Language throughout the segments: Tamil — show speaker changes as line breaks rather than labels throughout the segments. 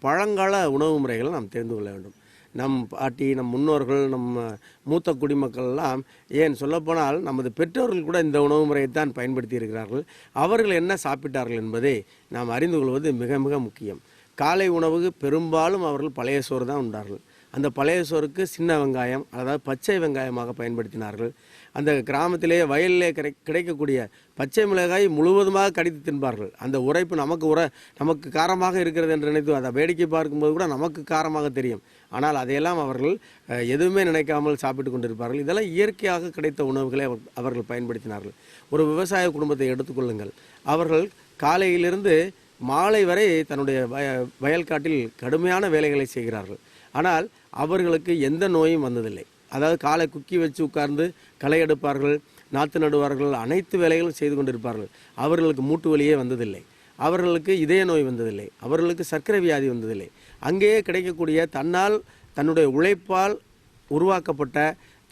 பழங்கால உணவு முறைகளை நாம் தெரிந்து கொள்ள வேண்டும். நம் பாட்டி நம் முன்னோர்கள் நம்ம மூத்த குடிமக்கள் எல்லாம் ஏன் சொல்லப்போனால் நமது பெற்றோர்கள் கூட இந்த உணவு முறையைத்தான் பயன்படுத்தி இருக்கிறார்கள். அவர்கள் என்ன சாப்பிட்டார்கள் என்பதை நாம் அறிந்து கொள்வது மிக மிக முக்கியம். காலை உணவுக்கு பெரும்பாலும் அவர்கள் பழைய சோறு தான் உண்டார்கள். அந்த பழைய சோறுக்கு சின்ன வெங்காயம் அதாவது பச்சை வெங்காயமாக பயன்படுத்தினார்கள். அந்த கிராமத்திலேயே வயலிலே கிடை கிடைக்கக்கூடிய பச்சை மிளகாய் முழுவதுமாக கடித்து தின்பார்கள். அந்த உரைப்பு நமக்கு உர நமக்கு காரமாக இருக்கிறது என்று நினைத்து அதை வேடிக்கை பார்க்கும்போது கூட நமக்கு காரமாக தெரியும். ஆனால் அதையெல்லாம் அவர்கள் எதுவுமே நினைக்காமல் சாப்பிட்டு கொண்டிருப்பார்கள். இதெல்லாம் இயற்கையாக கிடைத்த உணவுகளை அவர்கள் பயன்படுத்தினார்கள். ஒரு விவசாய குடும்பத்தை எடுத்துக்கொள்ளுங்கள் அவர்கள் காலையிலிருந்து மாலை வரை தன்னுடைய வய வயல்காட்டில் கடுமையான வேலைகளை செய்கிறார்கள். ஆனால் அவர்களுக்கு எந்த நோயும் வந்ததில்லை. அதாவது காலை குக்கி வச்சு உட்கார்ந்து களை எடுப்பார்கள் நாற்று நடுவார்கள் அனைத்து வேலைகளும் செய்து கொண்டிருப்பார்கள். அவர்களுக்கு மூட்டு வலியே வந்ததில்லை. அவர்களுக்கு இதய நோய் வந்ததில்லை. அவர்களுக்கு சர்க்கரை வியாதி வந்ததில்லை. அங்கேயே கிடைக்கக்கூடிய தன்னால் தன்னுடைய உழைப்பால் உருவாக்கப்பட்ட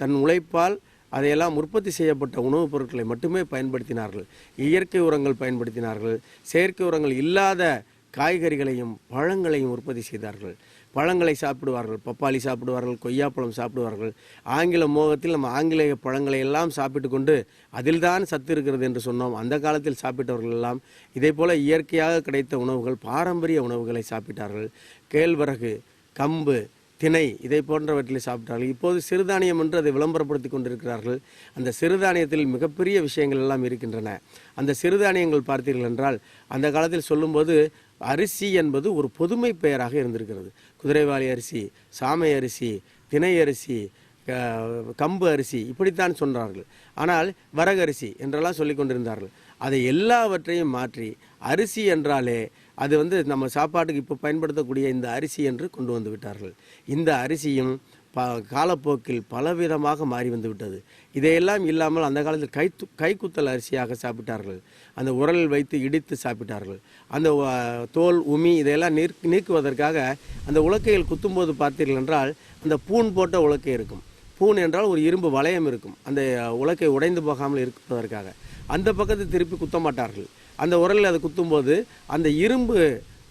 தன் உழைப்பால் அதையெல்லாம் உற்பத்தி செய்யப்பட்ட உணவுப் பொருட்களை மட்டுமே பயன்படுத்தினார்கள். இயற்கை உரங்கள் பயன்படுத்தினார்கள். செயற்கை உரங்கள் இல்லாத காய்கறிகளையும் பழங்களையும் உற்பத்தி செய்தார்கள். பழங்களை சாப்பிடுவார்கள். பப்பாளி சாப்பிடுவார்கள். கொய்யாப்பழம் சாப்பிடுவார்கள். ஆங்கில மோகத்தில் நம்ம ஆங்கிலேய பழங்களை எல்லாம் சாப்பிட்டு கொண்டு அதில்தான் சத்து இருக்கிறது என்று சொன்னோம். அந்த காலத்தில் சாப்பிட்டவர்கள் எல்லாம் இதே போல் இயற்கையாக கிடைத்த உணவுகள் பாரம்பரிய உணவுகளை சாப்பிட்டார்கள். கேழ்வரகு கம்பு திணை இதை போன்றவற்றில் சாப்பிட்டார்கள். இப்போது சிறுதானியம் என்று அதை விளம்பரப்படுத்தி கொண்டிருக்கிறார்கள். அந்த சிறுதானியத்தில் மிகப்பெரிய விஷயங்கள் எல்லாம் இருக்கின்றன. அந்த சிறுதானியங்கள் பார்த்தீர்கள் என்றால் அந்த காலத்தில் சொல்லும்போது அரிசி என்பது ஒரு பொதுமை பெயராக இருந்திருக்கிறது. குதிரைவாளி அரிசி சாமை அரிசி திணை அரிசி கம்பு அரிசி இப்படித்தான் சொன்னார்கள். ஆனால் வரகரிசி என்றெல்லாம் சொல்லிக் கொண்டிருந்தார்கள். அதை எல்லாவற்றையும் மாற்றி அரிசி என்றாலே அது வந்து நம்ம சாப்பாட்டுக்கு இப்போ பயன்படுத்தக்கூடிய இந்த அரிசி என்று கொண்டு வந்து விட்டார்கள். இந்த அரிசியும் ப காலப்போக்கில் பலவிதமாக மாறி வந்து விட்டது. இதையெல்லாம் இல்லாமல் அந்த காலத்தில் கைத்து கைக்குத்தல் அரிசியாக சாப்பிட்டார்கள். அந்த உரலில் வைத்து இடித்து சாப்பிட்டார்கள். அந்த தோல் உமி இதையெல்லாம் நீர் நீக்குவதற்காக அந்த உலக்கையில் குத்தும்போது பார்த்தீர்கள் என்றால் அந்த பூன் போட்ட உலக்கை இருக்கும். பூன் என்றால் ஒரு இரும்பு வளையம் இருக்கும். அந்த உலக்கை உடைந்து போகாமல் இருப்பதற்காக. அந்த பக்கத்தை திருப்பி குத்த மாட்டார்கள் அந்த உரலில் அதை குத்தும்போது அந்த இரும்பு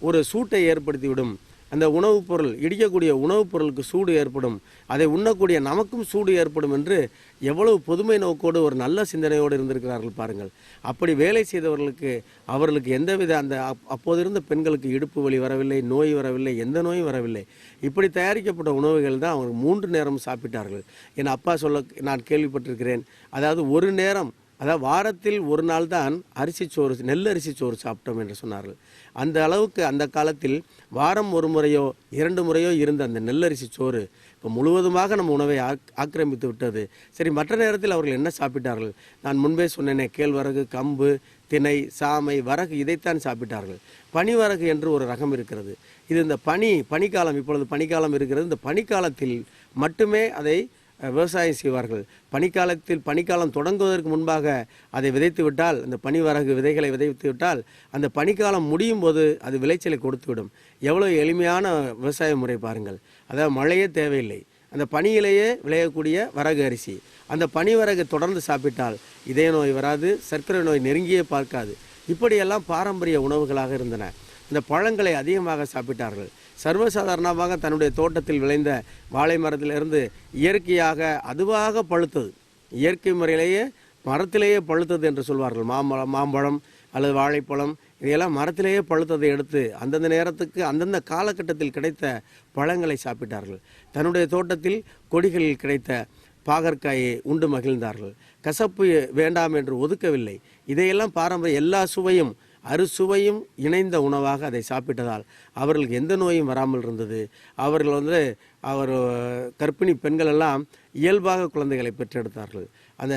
ஒரு சூட்டை ஏற்படுத்திவிடும். அந்த உணவுப் பொருள் இடிக்கக்கூடிய உணவுப் பொருளுக்கு சூடு ஏற்படும். அதை உண்ணக்கூடிய நமக்கும் சூடு ஏற்படும் என்று எவ்வளவு பொதுமை நோக்கோடு ஒரு நல்ல சிந்தனையோடு இருந்திருக்கிறார்கள் பாருங்கள். அப்படி வேலை செய்தவர்களுக்கு அவர்களுக்கு எந்தவித அந்த அப்- அப்போது இருந்த பெண்களுக்கு இடுப்பு வலி வரவில்லை நோய் வரவில்லை எந்த நோயும் வரவில்லை. இப்படி தயாரிக்கப்பட்ட உணவுகள் தான் அவங்க மூன்று நேரம் சாப்பிட்டார்கள். என் அப்பா சொல்ல நான் கேள்விப்பட்டிருக்கிறேன். அதாவது ஒரு நேரம் அதாவது வாரத்தில் ஒரு நாள் தான் அரிசி சோறு நெல் அரிசி சோறு சாப்பிட்டோம் என்று சொன்னார்கள். அந்த அளவுக்கு அந்த காலத்தில் வாரம் ஒரு முறையோ இரண்டு முறையோ இருந்த அந்த நெல்லரிசி சோறு இப்போ முழுவதுமாக நம்ம உணவை ஆக்- ஆக்கிரமித்து விட்டது. சரி மற்ற நேரத்தில் அவர்கள் என்ன சாப்பிட்டார்கள்? நான் முன்பே சொன்னேனே கேழ்வரகு கம்பு திணை சாமை வரகு இதைத்தான் சாப்பிட்டார்கள். பனிவரகு என்று ஒரு ரகம் இருக்கிறது. இது இந்த பனி பனிக்காலம் இப்பொழுது பனிக்காலம் இருக்கிறது. இந்த பனிக்காலத்தில் மட்டுமே அதை விவசாயம் செய்வார்கள். பனிக்காலத்தில் பனிக்காலம் தொடங்குவதற்கு முன்பாக அதை விதைத்து விட்டால் அந்த பனிவரகு விதைகளை விதைத்து விட்டால் அந்த பனிக்காலம் முடியும் போது அது விளைச்சலை கொடுத்துவிடும். எவ்வளோ எளிமையான விவசாய முறை பாருங்கள். அதாவது மழையே தேவையில்லை. அந்த பனியிலேயே விளையக்கூடிய வரகு அரிசி. அந்த பனிவரகு தொடர்ந்து சாப்பிட்டால் இதய நோய் வராது சர்க்கரை நோய் நெருங்கியே பார்க்காது. இப்படியெல்லாம் பாரம்பரிய உணவுகளாக இருந்தன. இந்த பழங்களை அதிகமாக சாப்பிட்டார்கள். சர்வசாதாரணமாக தன்னுடைய தோட்டத்தில் விளைந்த வாழை மரத்திலிருந்து இயற்கையாக அதுவாக பழுத்தது. இயற்கை முறையிலேயே மரத்திலேயே பழுத்தது என்று சொல்வார்கள். மாம்பழம் மாம்பழம் அல்லது வாழைப்பழம் இதையெல்லாம் மரத்திலேயே பழுத்ததை எடுத்து அந்தந்த நேரத்துக்கு அந்தந்த காலகட்டத்தில் கிடைத்த பழங்களை சாப்பிட்டார்கள். தன்னுடைய தோட்டத்தில் கொடிகளில் கிடைத்த பாகற்காயை உண்டு மகிழ்ந்தார்கள். கசப்பு வேண்டாம் என்று ஒதுக்கவில்லை. இதையெல்லாம் பாரம்பரிய எல்லா சுவையும் அறுசுவையும் இணைந்த உணவாக அதை சாப்பிட்டதால் அவர்களுக்கு எந்த நோயும் வராமல் இருந்தது. அவர்கள் வந்து அவர் கர்ப்பிணி பெண்கள் எல்லாம் இயல்பாக குழந்தைகளை பெற்றெடுத்தார்கள். அந்த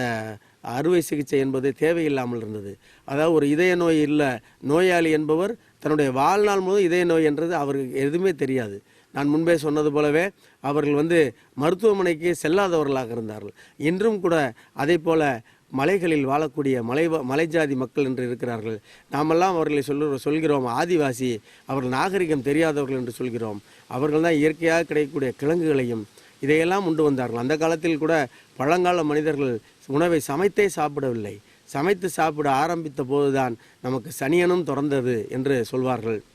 அறுவை சிகிச்சை என்பது தேவையில்லாமல் இருந்தது. அதாவது ஒரு இதய நோய் இல்லை நோயாளி என்பவர் தன்னுடைய வாழ்நாள் முழுவதும் இதய நோய் என்றது அவருக்கு எதுவுமே தெரியாது. நான் முன்பே சொன்னது போலவே அவர்கள் வந்து மருத்துவமனைக்கு செல்லாதவர்களாக இருந்தார்கள். இன்றும் கூட அதே போல மலைகளில் வாழக்கூடிய மலை மலைஜாதி மக்கள் என்று இருக்கிறார்கள். நாமெல்லாம் அவர்களை சொல்ல சொல்கிறோம். ஆதிவாசி அவர்கள் நாகரிகம் தெரியாதவர்கள் என்று சொல்கிறோம். அவர்கள் தான் இயற்கையாக கிடைக்கக்கூடிய கிழங்குகளையும் இதையெல்லாம் உண்டு வந்தார்கள். அந்த காலத்தில் கூட பழங்கால மனிதர்கள் உணவை சமைத்தே சாப்பிடவில்லை. சமைத்து சாப்பிட ஆரம்பித்த போதுதான் நமக்கு சனியனும் திறந்தது என்று சொல்வார்கள்.